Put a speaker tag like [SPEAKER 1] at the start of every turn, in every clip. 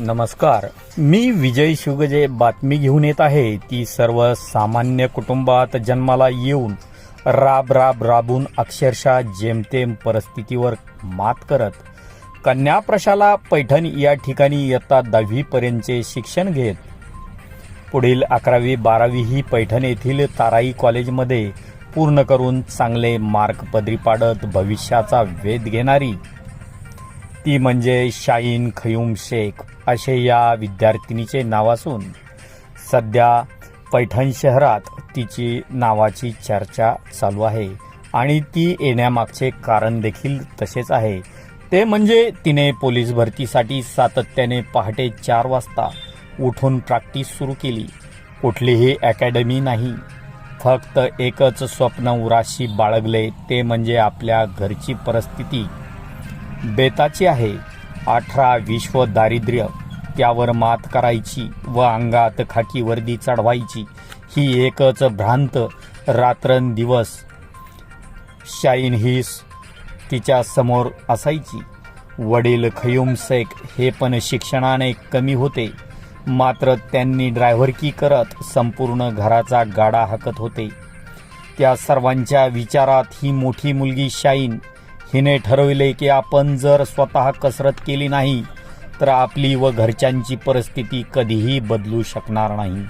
[SPEAKER 1] नमस्कार. मी विजय शुगजे बातमी घेऊन येत आहे. ती सर्वसामान्य कुटुंबात जन्माला येऊन राब राब राबून अक्षरशः जेमतेम परिस्थितीवर मात करत कन्याप्रशाला पैठण या ठिकाणी इयत्ता दहावीपर्यंतचे शिक्षण घेत. पुढील अकरावी बारावी ही पैठण येथील ताराई कॉलेजमध्ये पूर्ण करून चांगले मार्क पदरी पाडत भविष्याचा वेध घेणारी. ती म्हणजे शाईन खयूम शेख. असे या विद्यार्थिनीचे नाव असून सध्या पैठण शहरात तिची नावाची चर्चा चालू आहे आणि ती येण्यामागचे कारण देखील तसेच आहे. ते म्हणजे तिने पोलीस भरतीसाठी सातत्याने पहाटे चार वाजता उठून प्रॅक्टिस सुरू केली. कुठलीही अकॅडमी नाही. फक्त एकच स्वप्न उराशी बाळगले ते म्हणजे आपल्या घरची परिस्थिती. बेताची आहे. अठरा विश्व दारिद्र्य. त्यावर मात करायची व अंगात खाकी वर्दी चढवायची. ही एकच भ्रांत रात्रंदिवस शाईन हीस तिच्या समोर असायची. वडील खयूम शेख हे पण शिक्षणाने कमी होते. मात्र त्यांनी ड्रायव्हरकी करत संपूर्ण घराचा गाडा हाकत होते. त्या सर्वांच्या विचारात ही मोठी मुलगी शाईन हिने ठरविले की आपण जर स्वतः कसरत केली नाही तर आपली व घरच्यांची परिस्थिती कधीही बदलू शकणार नाही.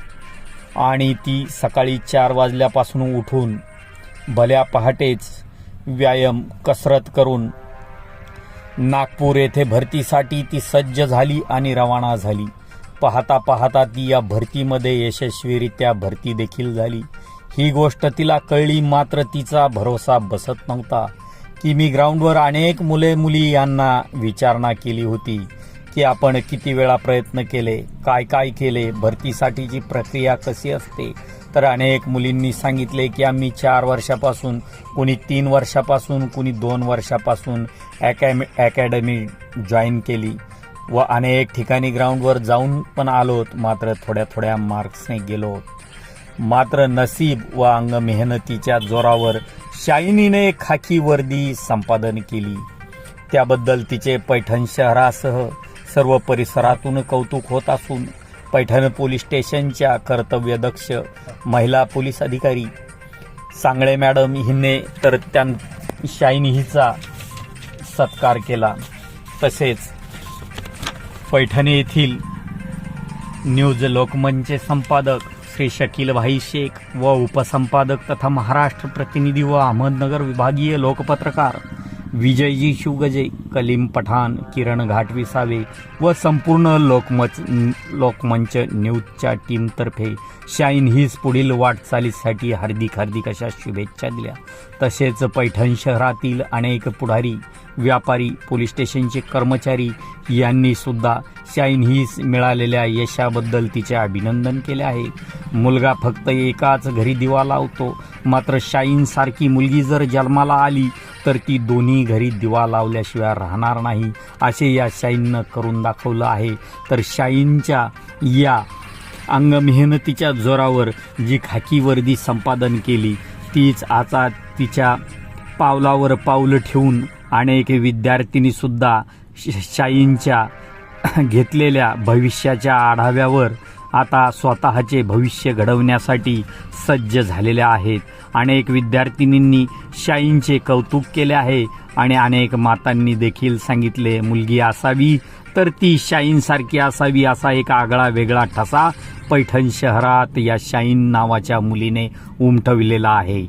[SPEAKER 1] आणि ती सकाळी चार वाजल्यापासून उठून भल्या पहाटेच व्यायाम कसरत करून नागपूर येथे भरतीसाठी ती सज्ज झाली आणि रवाना झाली. पाहता पाहता ती या भरतीमध्ये यशस्वीरित्या भरती देखील झाली. ही गोष्ट तिला कळली मात्र तिचा भरोसा बसत नव्हता. की मी ग्राउंडवर अनेक मुले मुली यांना विचारणा केली होती. की आपण किती वेळा प्रयत्न केले काय काय केले भरतीसाठीची प्रक्रिया कशी असते? तर अनेक मुलींनी सांगितले की आम्ही चार वर्षापासून कुणी तीन वर्षापासून कुणी दोन वर्षापासून अकॅमी अकॅडमी जॉईन केली व अनेक ठिकाणी ग्राउंडवर जाऊन पण आलोत मात्र थोड्या थोड्या मार्क्सने गेलो. मात्र नसीब व अंग मेहनतीच्या जोरावर शायनीने खाकी वर्दी संपादन केली. त्याबद्दल तिचे पैठण शहरासह सर्व परिसरातून कौतुक होत असून पैठण पोलीस स्टेशनच्या कर्तव्यदक्ष महिला पोलीस अधिकारी सांगळे मॅडम हिने तर त्या शाईन हिचा सत्कार केला. तसेच पैठण येथील न्यूज लोकमनचे संपादक श्री शकील भाई शेख व उपसंपादक तथा महाराष्ट्र प्रतिनिधी व अहमदनगर विभागीय लोकपत्रकार विजयजी शिवगजे कलीम पठाण किरण घाटविसावे व संपूर्ण लोकमच लोकमंच न्यूजच्या टीमतर्फे शाईन हीज पुढील वाटचालीसाठी हार्दिक हार्दिक अशा शुभेच्छा दिल्या. तसेच पैठण शहरातील अनेक पुढारी व्यापारी पोलीस स्टेशनचे कर्मचारी यांनी सुद्धा शाईन हीज मिळालेल्या यशाबद्दल तिचे अभिनंदन केले आहे. मुलगा फक्त एकाच घरी दिवा लावतो मात्र शाईन सारखी मुलगी जर जन्माला आली तर ती दोन्ही घरी दिवा लावल्याशिवाय राहणार नाही असे या शाईननं करून दाखवलं आहे. तर शाईनच्या या अंग मेहनतीच्या जोरावर जी खाकी वर्दी संपादन केली तीच आता तिच्या पावलावर पाऊल ठेवून अनेक विद्यार्थिनीसुद्धा शाईंच्या घेतलेल्या भविष्याच्या आढाव्यावर आता स्वतःचे भविष्य घडवण्यासाठी सज्ज झालेल्या आहेत. अनेक विद्यार्थिनींनी शाईंचे कौतुक केले आहे आणि अनेक मातांनी देखील सांगितले मुलगी असावी तर ती शाईनसारखी असावी असा एक आगळा वेगळा ठसा पैठण शहरात या शाईन नावाच्या मुलीने उमटविलेला आहे.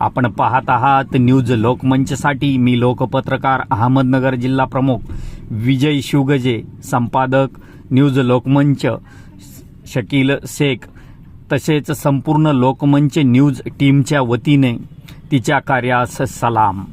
[SPEAKER 1] आपण पाहत आहात न्यूज लोकमंचसाठी मी लोकपत्रकार अहमदनगर जिल्हा प्रमुख विजय शिवगजे संपादक न्यूज लोकमंच. शकील शेख तसेच संपूर्ण लोकमंच न्यूज टीमच्या वतीने तिच्या कार्यास सलाम.